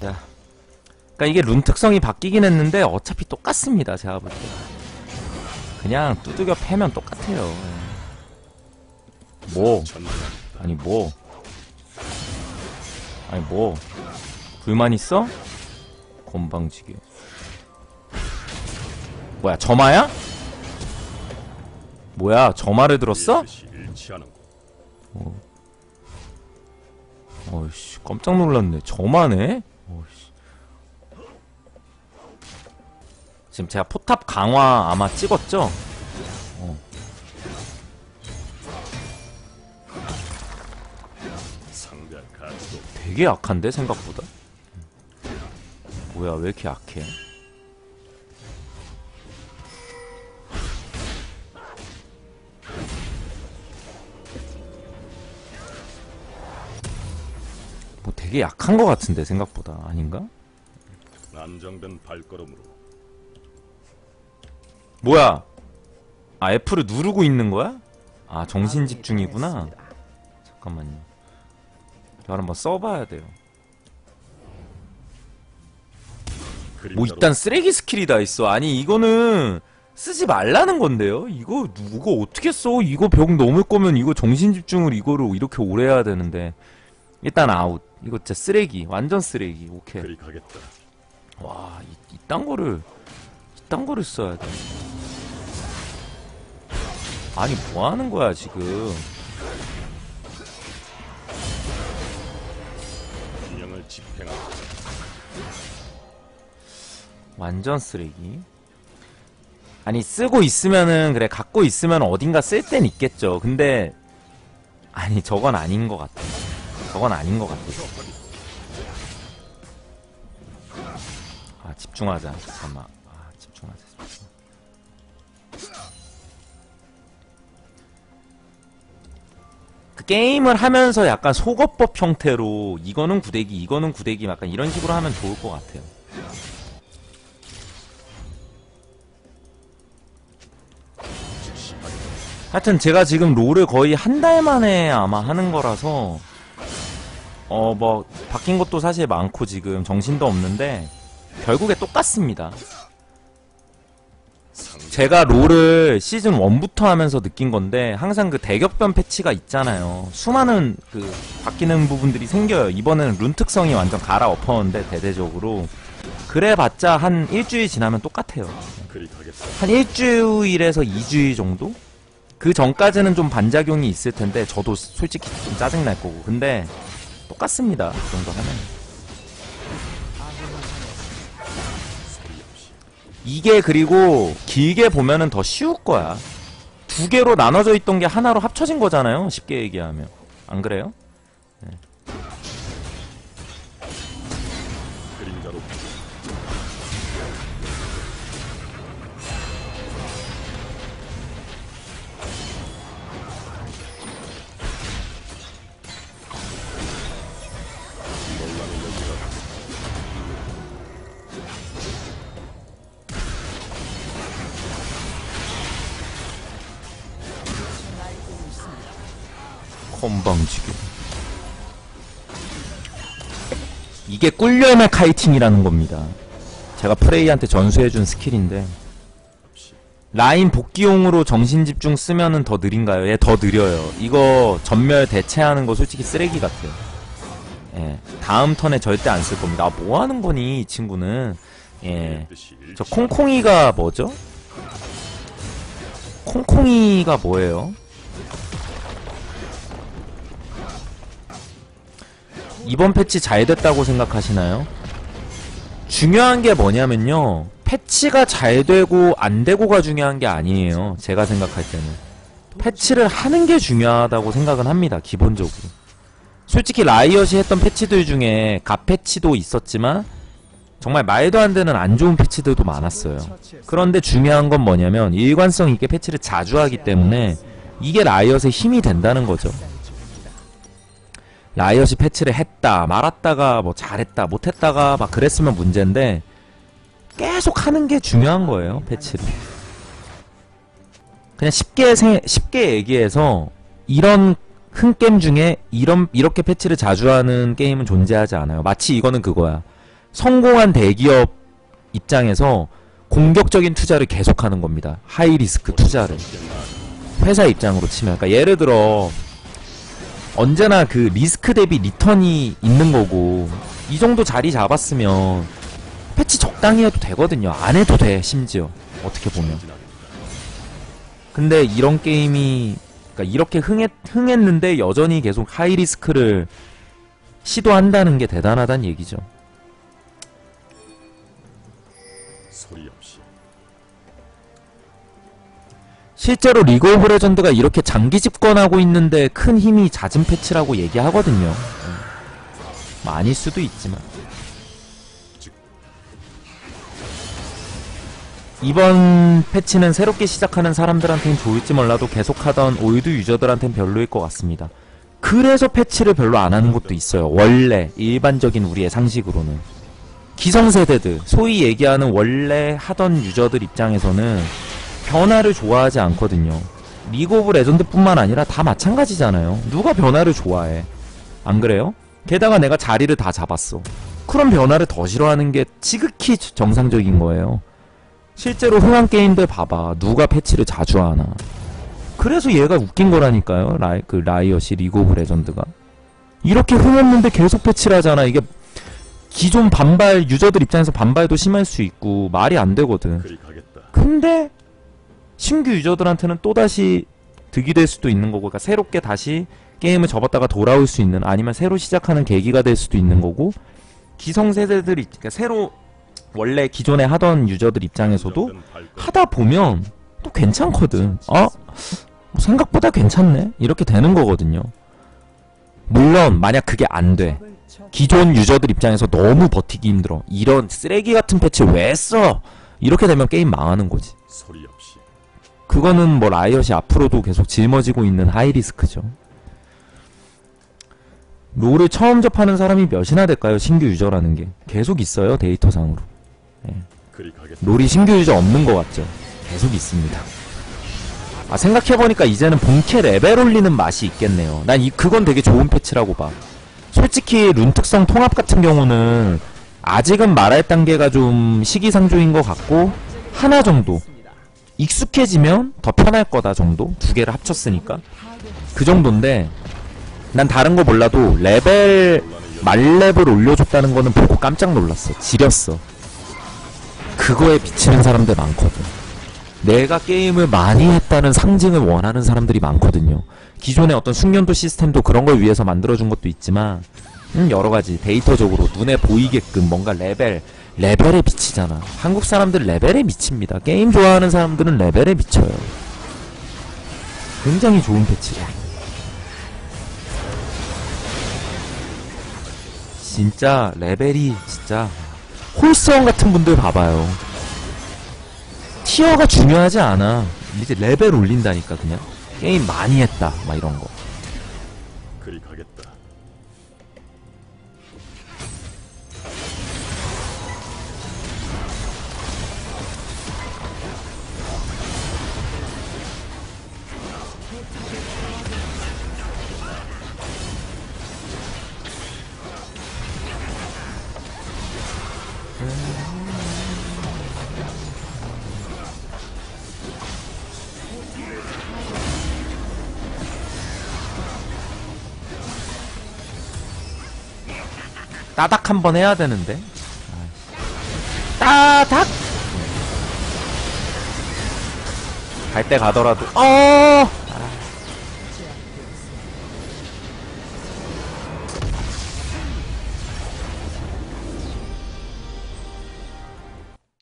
자, 그러니까 이게 룬 특성이 바뀌긴 했는데 어차피 똑같습니다. 제가 볼 때. 그냥 두들겨 패면 똑같아요. 예. 뭐? 아니 뭐? 아니 뭐? 불만 있어? 건방지게. 뭐야 점화야? 뭐야 점화를 들었어? 어이씨 깜짝 놀랐네 점화네? 어이씨 지금 제가 포탑 강화 아마 찍었죠? 어. 되게 약한데 생각보다 뭐야 왜 이렇게 약해 되게 약한 것 같은데 생각보다 아닌가? 안정된 발걸음으로 뭐야 아 F를 누르고 있는 거야? 아 정신 집중이구나 잠깐만요 이걸 한번 써봐야 돼요 뭐 일단 쓰레기 스킬이 다 있어. 아니 이거는 쓰지 말라는 건데요. 이거 누가 어떻게 써? 이거 벽 넘을 거면 이거 정신 집중을 이거로 이렇게 오래 해야 되는데 일단 아웃. 이거 진짜 쓰레기. 완전 쓰레기. 오케이. 그리 가겠다. 와, 이, 이딴 거를 이딴 거를 써야 돼. 아니 뭐 하는 거야 지금? 균형을 집행하고 완전 쓰레기. 아니 쓰고 있으면은 그래 갖고 있으면 어딘가 쓸 땐 있겠죠. 근데 아니 저건 아닌 것 같아. 저건 아닌 것 같아. 아 집중하자. 잠깐만. 아 집중하자. 집중. 그 게임을 하면서 약간 속어법 형태로 이거는 구대기, 이거는 구대기 약간 이런 식으로 하면 좋을 것 같아요. 하여튼 제가 지금 롤을 거의 한 달 만에 아마 하는 거라서 어 뭐 바뀐 것도 사실 많고 지금 정신도 없는데 결국에 똑같습니다. 제가 롤을 시즌 1부터 하면서 느낀 건데 항상 그 대격변 패치가 있잖아요. 수많은 그 바뀌는 부분들이 생겨요. 이번에는 룬 특성이 완전 갈아 엎었는데 대대적으로 그래봤자 한 일주일 지나면 똑같아요. 한 일주일에서 2주일 정도? 그 전까지는 좀 반작용이 있을 텐데 저도 솔직히 좀 짜증날 거고 근데 똑같습니다. 그 정도 하면. 이게 그리고 길게 보면은 더 쉬울 거야. 두 개로 나눠져 있던 게 하나로 합쳐진 거잖아요. 쉽게 얘기하면. 안 그래요? 그 건방지게 이게 꿀열매 카이팅이라는 겁니다 제가 프레이한테 전수해준 스킬인데 라인 복귀용으로 정신집중 쓰면은 더 느린가요? 예, 더 느려요. 이거 전멸 대체하는 거 솔직히 쓰레기 같아요. 예, 다음 턴에 절대 안 쓸 겁니다. 아, 뭐 하는 거니, 이 친구는. 예, 저 콩콩이가 뭐죠? 콩콩이가 뭐예요? 이번 패치 잘 됐다고 생각하시나요? 중요한 게 뭐냐면요. 패치가 잘 되고 안 되고가 중요한 게 아니에요. 제가 생각할 때는. 패치를 하는 게 중요하다고 생각은 합니다. 기본적으로. 솔직히 라이엇이 했던 패치들 중에 갓 패치도 있었지만 정말 말도 안 되는 안 좋은 패치들도 많았어요. 그런데 중요한 건 뭐냐면 일관성 있게 패치를 자주 하기 때문에 이게 라이엇의 힘이 된다는 거죠. 라이엇이 패치를 했다, 말았다가 뭐 잘했다, 못했다가 막 그랬으면 문제인데 계속 하는 게 중요한 거예요, 패치를. 그냥 쉽게 생, 쉽게 얘기해서 이런 흥게임 중에 이런 이렇게 패치를 자주 하는 게임은 존재하지 않아요. 마치 이거는 그거야. 성공한 대기업 입장에서 공격적인 투자를 계속하는 겁니다. 하이 리스크 투자를. 회사 입장으로 치면 그러니까 예를 들어 언제나 그 리스크 대비 리턴이 있는 거고 이 정도 자리 잡았으면 패치 적당히 해도 되거든요. 안 해도 돼 심지어 어떻게 보면. 근데 이런 게임이 그러니까 이렇게 흥했 흥했는데 여전히 계속 하이 리스크를 시도한다는 게 대단하다는 얘기죠. 소리 없이 실제로 리그 오브 레전드가 이렇게 장기 집권하고 있는데 큰 힘이 잦은 패치라고 얘기하거든요. 음. 뭐 아닐 수도 있지만. 이번 패치는 새롭게 시작하는 사람들한테는 좋을지 몰라도 계속하던 올드 유저들한테는 별로일 것 같습니다. 그래서 패치를 별로 안 하는 것도 있어요. 원래 일반적인 우리의 상식으로는. 기성세대들, 소위 얘기하는 원래 하던 유저들 입장에서는 변화를 좋아하지 않거든요. 리그 오브 레전드뿐만 아니라 다 마찬가지잖아요. 누가 변화를 좋아해? 안 그래요? 게다가 내가 자리를 다 잡았어. 그런 변화를 더 싫어하는 게 지극히 정상적인 거예요. 실제로 흥한 게임들 봐봐. 누가 패치를 자주 하나. 그래서 얘가 웃긴 거라니까요. 라이, 그 라이엇이 리그 오브 레전드가. 이렇게 흥했는데 계속 패치를 하잖아. 이게 기존 반발, 유저들 입장에서 반발도 심할 수 있고 말이 안 되거든. 근데 신규 유저들한테는 또다시 득이 될 수도 있는 거고 그러니까 새롭게 다시 게임을 접었다가 돌아올 수 있는 아니면 새로 시작하는 계기가 될 수도 있는 거고 기성세대들이 그러니까 새로 원래 기존에 하던 유저들 입장에서도. 하다 보면 또 괜찮거든 어? 뭐 생각보다 괜찮네 이렇게 되는 거거든요 물론 만약 그게 안 돼 기존 유저들 입장에서 너무 버티기 힘들어 이런 쓰레기 같은 패치 왜 써? 이렇게 되면 게임 망하는 거지 그거는 뭐 라이엇이 앞으로도 계속 짊어지고 있는 하이리스크죠. 롤을 처음 접하는 사람이 몇이나 될까요? 신규 유저라는 게. 계속 있어요, 데이터상으로. 가겠다. 롤이 신규 유저 없는 것 같죠? 계속 있습니다. 아, 생각해보니까 이제는 본캐 레벨 올리는 맛이 있겠네요. 난 이, 그건 되게 좋은 패치라고 봐. 솔직히 룬 특성 통합 같은 경우는 아직은 말할 단계가 좀 시기상조인 것 같고, 하나 정도. 익숙해지면 더 편할 거다 정도? 두 개를 합쳤으니까. 그 정도인데, 난 다른 거 몰라도 레벨, 말렙을 올려줬다는 거는 보고 깜짝 놀랐어. 지렸어. 그거에 미치는 사람들 많거든. 내가 게임을 많이 했다는 상징을 원하는 사람들이 많거든요. 기존의 어떤 숙련도 시스템도 그런 걸 위해서 만들어준 것도 있지만, 음, 여러 가지 데이터적으로 눈에 보이게끔 뭔가 레벨, 레벨에 미치잖아. 한국 사람들 레벨에 미칩니다. 게임 좋아하는 사람들은 레벨에 미쳐요. 굉장히 좋은 패치죠. 진짜 레벨이 진짜 홀스원 같은 분들 봐봐요. 티어가 중요하지 않아. 이제 레벨 올린다니까 그냥 게임 많이 했다 막 이런 거. 그리 가겠다. 따닥 한번 해야 되는데. 따닥. 갈 때 가더라도 어